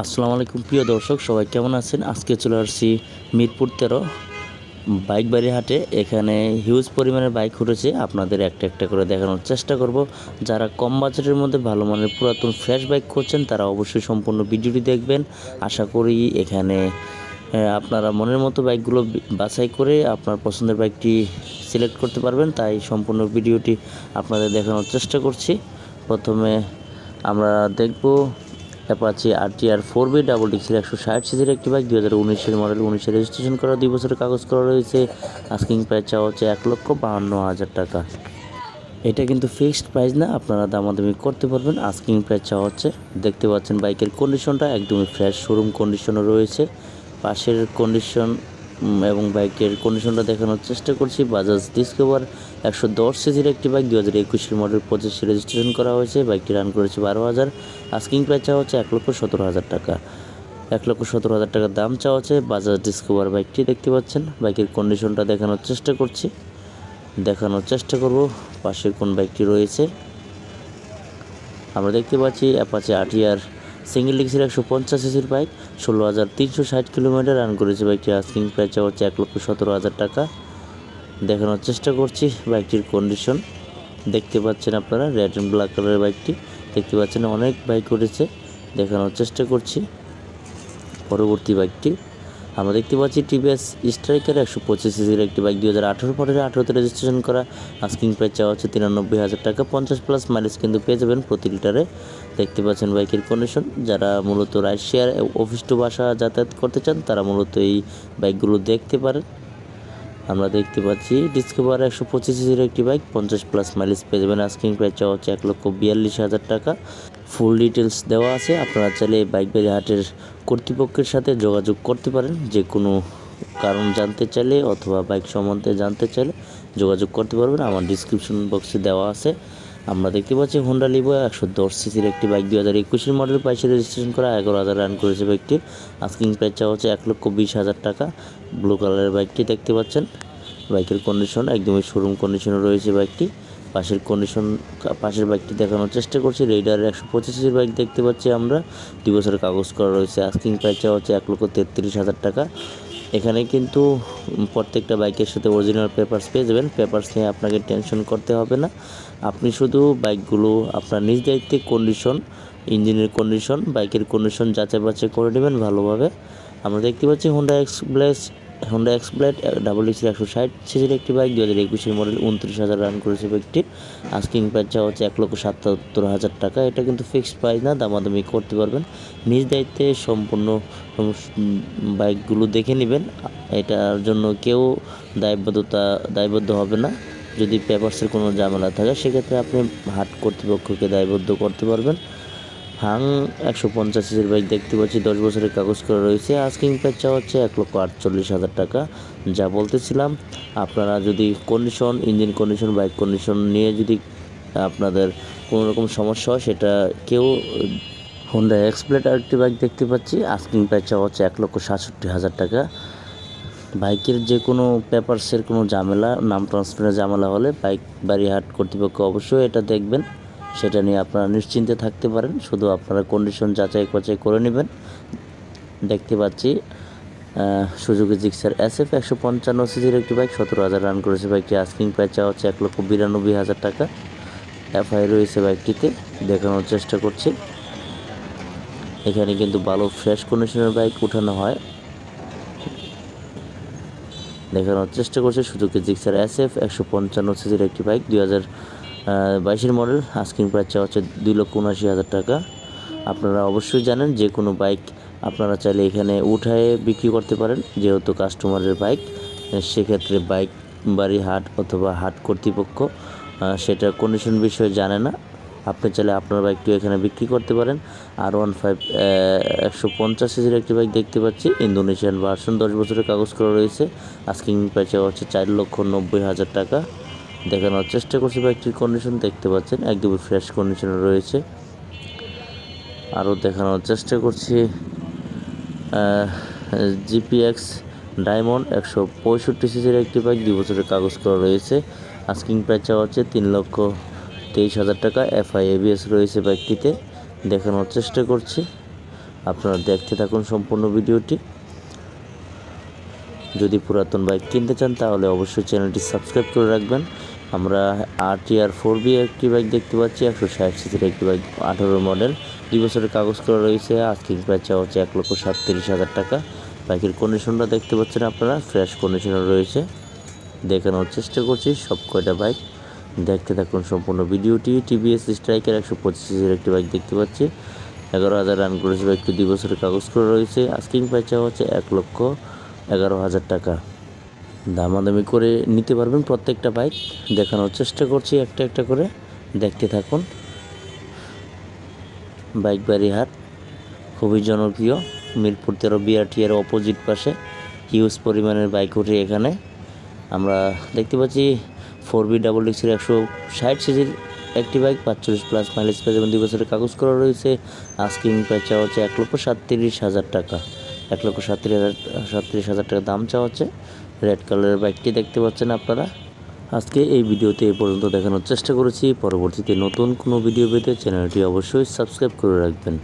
আসসালামু আলাইকুম, প্রিয় দর্শক, সবাই কেমন আছেন? আজকে চলে আসছি মিরপুর তেরো বাইক বাড়ি হাটে। এখানে হিউজ পরিমাণের বাইক উঠেছে। আপনাদের একটা একটা করে দেখানোর চেষ্টা করব। যারা কম বাজেটের মধ্যে ভালো মানের পুরাতন ফ্রেশ বাইক করছেন তারা অবশ্যই সম্পূর্ণ ভিডিওটি দেখবেন। আশা করি এখানে আপনারা মনের মতো বাইকগুলো বাছাই করে আপনার পছন্দের বাইকটি সিলেক্ট করতে পারবেন। তাই সম্পূর্ণ ভিডিওটি আপনাদের দেখানোর চেষ্টা করছি। প্রথমে আমরা দেখব Apache R T R four V double ডিক্সের একশো ষাট সিজির একটি বাইক দু হাজার উনিশের মডেল উনিশে রেজিস্ট্রেশন করা, দুই বছরের কাগজ করা রয়েছে। আস্কিং প্রাইস চাওয়া হচ্ছে এক লক্ষ বাহান্ন হাজার টাকা। এটা কিন্তু ফিক্সড প্রাইস না, আপনারা দামাদামি করতে পারবেন। আস্কিং প্রাইস চাওয়া হচ্ছে। দেখতে পাচ্ছেন বাইকের কন্ডিশনটা একদমই ফ্রেশ শোরুম কন্ডিশনও রয়েছে। পাশের কন্ডিশন এবং বাইকের কন্ডিশনটা দেখানোর চেষ্টা করছি। বাজাজ ডিসকভার একশো দশ সিজির একটি বাইক দু হাজার একুশের মডেল পঁচিশে রেজিস্ট্রেশন করা হয়েছে। বাইকটি রান করেছে বারো হাজার। আস্কিং প্রাইস চাওয়া হচ্ছে এক লক্ষ সতেরো হাজার টাকা। এক লক্ষ সতেরো হাজার টাকা দাম চাওয়া হচ্ছে বাজাজ ডিসকভার বাইকটি দেখতে পাচ্ছেন। বাইকের কন্ডিশনটা দেখানোর চেষ্টা করছি। দেখানোর চেষ্টা করব পাশে কোন বাইকটি রয়েছে। আমরা দেখতে পাচ্ছি অ্যাপাচে আটিয়ার সিঙ্গেল ডিক্সের একশো পঞ্চাশ সিসির বাইক, ষোলো হাজার তিনশো ষাট কিলোমিটার রান করেছে বাইকটি। আস্কিং প্রাইস হচ্ছে এক লক্ষ সতেরো হাজার টাকা। দেখানোর চেষ্টা করছি বাইকটির কন্ডিশন দেখতে পাচ্ছেন আপনারা রেড অ্যান্ড ব্ল্যাক কালারের বাইকটি। দেখতে পাচ্ছেন অনেক বাইক উঠেছে। দেখানোর চেষ্টা করছি। পরবর্তী বাইকটি। আমরা দেখতে পাচ্ছি টিভিএস স্ট্রাইকার একশো পঁচিশ সিসির একটি বাইক দুই হাজার আঠেরো মডেলে আঠেরোতে রেজিস্ট্রেশন করা। আস্কিং প্রাইস চাওয়া হচ্ছে তিরানব্বই হাজার টাকা, পঞ্চাশ প্লাস মাইলেজ কিন্তু পেয়ে যাবেন প্রতি লিটারে। দেখতে পাচ্ছেন বাইকের কন্ডিশন যারা মূলত রাইড শেয়ার অফিস টু বাসা যাতায়াত করতে চান, তারা মূলত এই বাইকগুলো দেখতে পারেন। আমরা দেখতে পাচ্ছি। ডিসকভার একশো পঁচিশ একটি বাইক, পঞ্চাশ প্লাস মাইলেজ পেয়ে যাবেন। আস্কিং প্রাইস চাওয়া হচ্ছে এক লক্ষ বিয়াল্লিশ হাজার টাকা। ফুল ডিটেলস দেওয়া আছে। আপনারা চাইলে এই বাইক হাটের কর্তৃপক্ষের সাথে যোগাযোগ করতে পারেন। যে কোনো কারণ জানতে চাইলে অথবা বাইক সম্বন্ধে জানতে চাইলে যোগাযোগ করতে পারবেন। আমার ডিসক্রিপশন বক্সে দেওয়া আছে। আমরা দেখতে পাচ্ছি হোন্ডা লিভো একশো দশ সিসির একটি বাইক দুই হাজার একুশের মডেল বাইশে রেজিস্ট্রেশন করা, এগারো হাজার রান করেছে বাইকটি আস্কিং প্রাইস চাওয়া হচ্ছে এক লক্ষ বিশ হাজার টাকা। ব্লু কালারের বাইকটি দেখতে পাচ্ছেন। বাইকের কন্ডিশন একদমই শোরুম কন্ডিশনে রয়েছে বাইকটি পাশের কন্ডিশন পাশের বাইকটি দেখানোর চেষ্টা করছি। রেডারের একশো পঁচিশের বাইক দেখতে পাচ্ছি আমরা। দুই বছরের কাগজ করা রয়েছে। আস্কিং প্রাইস চাওয়া হচ্ছে এক লক্ষ তেত্রিশ হাজার টাকা। এখানে কিন্তু প্রত্যেকটা বাইকের সাথে অরিজিনাল পেপারস পেয়ে যাবেন। পেপারস নিয়ে আপনাকে টেনশন করতে হবে না। আপনি শুধু বাইকগুলো আপনার নিজ দায়িত্বে কন্ডিশন ইঞ্জিনের কন্ডিশন বাইকের কন্ডিশন যাচাই বাছাই করে নেবেন ভালোভাবে। আমরা দেখতে পাচ্ছি হোন্ডা এক্সপ্লেস হোন্ডা এক্সপ্লেট ডাবল ডিক্সের একশো ষাট সিসির একটি বাইক দু হাজার একুশের মডেল উনত্রিশ হাজার রান করেছে বাইকটি আস্কিং প্রাইস চাওয়া হচ্ছে এক লক্ষ সাতাত্তর হাজার টাকা। এটা কিন্তু ফিক্সড প্রাইস না, দামাদামি করতে পারবেন। নিজ দায়িত্বে সম্পূর্ণ বাইকগুলো দেখে নেবেন। এটার জন্য কেউ দায়বদ্ধতা, দায়বদ্ধ হবে না। যদি পেপারসের কোনো ঝামেলা থাকে, সেক্ষেত্রে আপনি হাট কর্তৃপক্ষকে দায়বদ্ধ করতে পারবেন। হাং, একশো পঞ্চাশ সিসির বাইক দেখতে পাচ্ছি, দশ বছরের কাগজ করা রয়েছে। আস্কিং চাওয়া হচ্ছে এক লক্ষ আটচল্লিশ হাজার টাকা। যা বলতেছিলাম, আপনারা যদি condition engine condition bike condition নিয়ে যদি আপনাদের কোনো রকম সমস্যা হয়, সেটা কেউ হোন্ডা এক্সপ্লেট আরেকটি বাইক দেখতে পাচ্ছি। আস্কিং প্রাইস চাওয়া হচ্ছে এক লক্ষ সাতষট্টি হাজার টাকা। বাইকের যে কোনো পেপারসের কোনো ঝামেলা, নাম ট্রান্সফারের ঝামেলা হলে বাইক বাড়ি হাট কর্তৃপক্ষ অবশ্যই এটা দেখবেন। সেটা নিয়ে আপনারা নিশ্চিন্তে থাকতে পারেন। শুধু আপনারা কন্ডিশন যাচাই বাছাই করে নেবেন। দেখতে পাচ্ছি সুযোগী জিক্সার এস এফ একশো পঞ্চান্ন সিজির একটি বাইক সতেরো হাজার রান করেছে বাইকটি আস্কিং প্রাইস চাওয়া হচ্ছে এক লক্ষ বিরানব্বই হাজার টাকা। এফআই রয়েছে বাইকটিতে দেখানোর চেষ্টা করছি। এখানে কিন্তু ভালো ফ্রেশ কন্ডিশনের বাইক উঠানো হয়। দেখানোর চেষ্টা করছে সুজুকি জিক্সার এস এফ একশো পঞ্চান্ন সিসির একটি বাইক দুই হাজার বাইশের মডেল আস্কিং প্রাইস চাওয়া হচ্ছে দুই লক্ষ উনআশি হাজার টাকা। আপনারা অবশ্যই জানেন যে কোনো বাইক আপনারা চাইলে এখানে উঠায়ে বিক্রি করতে পারেন, যেহেতু কাস্টমারের বাইক সেক্ষেত্রে বাইক বাড়ি, হাট অথবা হাট কর্তৃপক্ষ সেটা কন্ডিশন বিষয়ে জানে না। আপনি চাইলে আপনার বাইকটি এখানে বিক্রি করতে পারেন। আর ওয়ান ফাইভ একশো পঞ্চাশ সিসির একটি বাইক দেখতে পাচ্ছি। ইন্দোনেশিয়ান ভার্সন দশ বছরের কাগজ করা রয়েছে। আস্কিং প্রাইসে হচ্ছে চার লক্ষ নব্বই হাজার টাকা। দেখানোর চেষ্টা করছি বাইকটির কন্ডিশন দেখতে পাচ্ছেন? একদমই ফ্রেশ কন্ডিশনে রয়েছে। আরও দেখানোর চেষ্টা করছি। জিপিএক্স ডায়মন্ড একশো পঁয়ষট্টি সিসির একটি বাইক দুই বছরের কাগজ করা রয়েছে। আস্কিং প্রাইস চাওয়া হচ্ছে তিন লক্ষ তেইশ হাজার টাকা। এফআই এবিএস রয়েছে বাইকটিতে দেখানোর চেষ্টা করছি। আপনারা দেখতে থাকুন সম্পূর্ণ ভিডিওটি। যদি পুরাতন বাইক কিনতে চান, তাহলে অবশ্যই চ্যানেলটি সাবস্ক্রাইব করে রাখবেন। আমরা R T R four V একটি বাইক দেখতে পাচ্ছি, একশো ষাট সিসির একটি বাইক আঠারো মডেল দুই বছরের কাগজ করা রয়েছে আস্কিং প্রাইস চাওয়া হচ্ছে এক লক্ষ সাতত্রিশ হাজার টাকা। বাইকের কন্ডিশনটা দেখতে পাচ্ছেন আপনারা ফ্রেশ কন্ডিশনে রয়েছে। দেখানোর চেষ্টা করছি সব কয়টা বাইক দেখতে থাকুন সম্পূর্ণ ভিডিওটি। টিভিএস স্ট্রাইকের একশো পঁচিশ সিসির একটি বাইক দেখতে পাচ্ছি। এগারো হাজার রান করেছে বাইকটি দুই বছরের কাগজ করা রয়েছে। আস্কিং প্রাইস চাওয়া হচ্ছে এক লক্ষ এগারো হাজার টাকা। দামাদামি করে নিতে পারবেন প্রত্যেকটা বাইক দেখানোর চেষ্টা করছি একটা একটা করে। দেখতে থাকুন। বাইক বাড়ি হাট। খুবই জনপ্রিয়। মিরপুর তেরো বিআরটি এর অপোজিট পাশে। হিউজ পরিমাণের বাইক উঠে এখানে। আমরা দেখতে পাচ্ছি ফোর বি ডাবল ডিক্সের একশো ষাট সিজির একটি বাইক পাঁচচল্লিশ প্লাস মাইলেজ পেয়ে যাবেন। দুই বছরের কাগজ করা রয়েছে। আস্কিং প্রাইস চাওয়া হচ্ছে এক লক্ষ সাতত্রিশ হাজার টাকা। এক লক্ষ সাতত্রিশ হাজার সাতত্রিশ হাজার টাকা দাম চাওয়া হচ্ছে। রেড কালারের বাইকটি দেখতে পাচ্ছেন আপনারা। আজকে এই ভিডিওতে এ পর্যন্ত দেখানোর চেষ্টা করেছি। পরবর্তীতে নতুন কোনো ভিডিও পেতে চ্যানেলটি অবশ্যই সাবস্ক্রাইব করে রাখবেন।